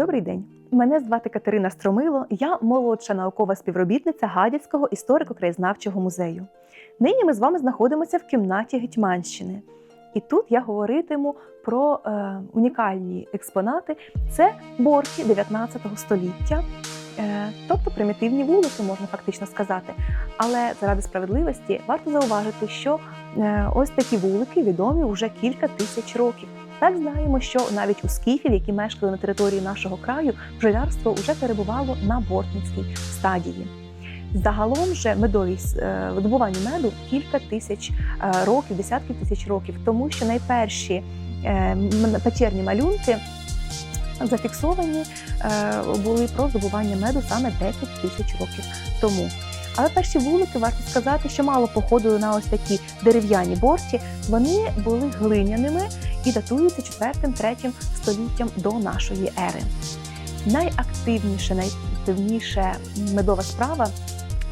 Добрий день. Мене звати Катерина Стромило. Я молодша наукова співробітниця Гадяцького історико-краєзнавчого музею. Нині ми з вами знаходимося в кімнаті Гетьманщини. І тут я говоритиму про е, унікальні експонати. Це борті 19 століття, е, тобто примітивні вулики, можна фактично сказати. Але заради справедливості варто зауважити, що е, ось такі вулики відомі вже кілька тисяч років. Так знаємо, що навіть у скіфів, які мешкали на території нашого краю, бджолярство вже перебувало на бортницькій стадії. Загалом же медові е, видобування меду кілька тисяч е, років, десятків тисяч років, тому що найперші е, печерні малюнки зафіксовані були про здобування меду саме 10 тисяч років тому. Але перші вулики варто сказати, що мало походили на ось такі дерев'яні борті. Вони були глиняними і датуються 4-3 століттям до нашої ери. Найактивніше, найактивніша медова справа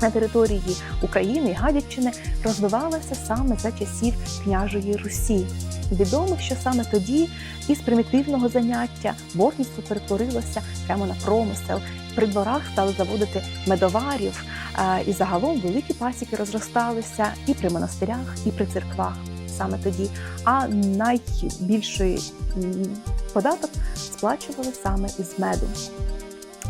на території України і Гадяччини розвивалася саме за часів княжої Русі. Відомо, що саме тоді із примітивного заняття бортництво перетворилося прямо на промисел. При дворах стали заводити медоварів, і загалом великі пасіки розросталися і при монастирях, і при церквах саме тоді. А найбільший податок сплачували саме із меду.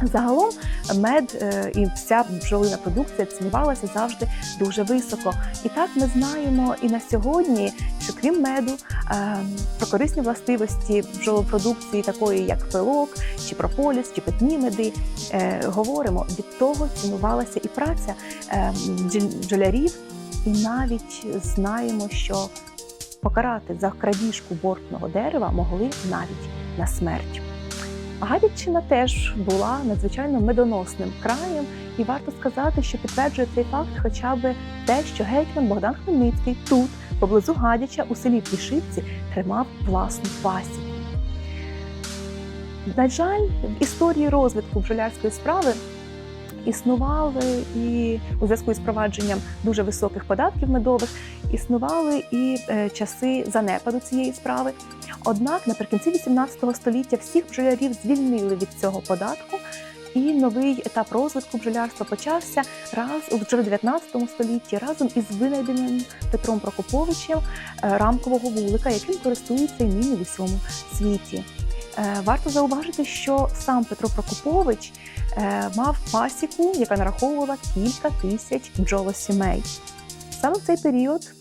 Загалом мед е, і вся бджолина продукція цінувалася завжди дуже високо. І так ми знаємо і на сьогодні, що крім меду, е, про корисні властивості бджолопродукції, такої як пилок, чи прополіс, чи питні меди, е, говоримо. Від того цінувалася і праця бджолярів, і навіть знаємо, що покарати за крадіжку бортного дерева могли навіть на смерть. Гадяччина теж була надзвичайно медоносним краєм, і варто сказати, що підтверджує цей факт хоча б те, що гетьман Богдан Хмельницький тут, поблизу Гадяча, у селі Плішивці, тримав власну пасіку. На жаль, в історії розвитку бджолярської справи існували і у зв'язку з провадженням дуже високих податків медових, існували і е, часи занепаду цієї справи. Однак наприкінці 18 століття всіх бджолярів звільнили від цього податку, і новий етап розвитку бджолярства почався раз у вже в 19 столітті разом із винайденням Петром Прокоповичем е, рамкового вулика, яким користуються і нині в усьому світі. Е, Варто зауважити, що сам Петро Прокопович мав пасіку, яка нараховувала кілька тисяч бджолосімей. Саме в цей період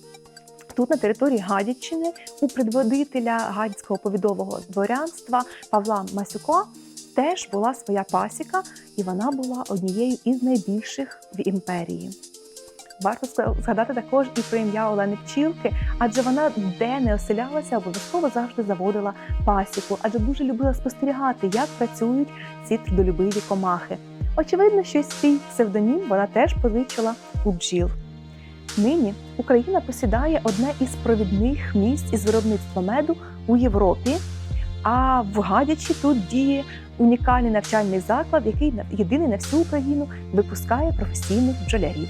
тут, на території Гадяччини, у предводителя гадського повідового дворянства Павла Масюка теж була своя пасіка, і вона була однією із найбільших в імперії. Варто згадати також і про ім'я Олени Пчілки, адже вона де не оселялася, обов'язково завжди заводила пасіку, адже дуже любила спостерігати, як працюють ці трудолюбиві комахи. Очевидно, що свій псевдонім вона теж позичила у бджіл. Нині Україна посідає одне із провідних місць із виробництва меду у Європі. А в Гадячі тут діє унікальний навчальний заклад, який єдиний на всю Україну випускає професійних бджолярів.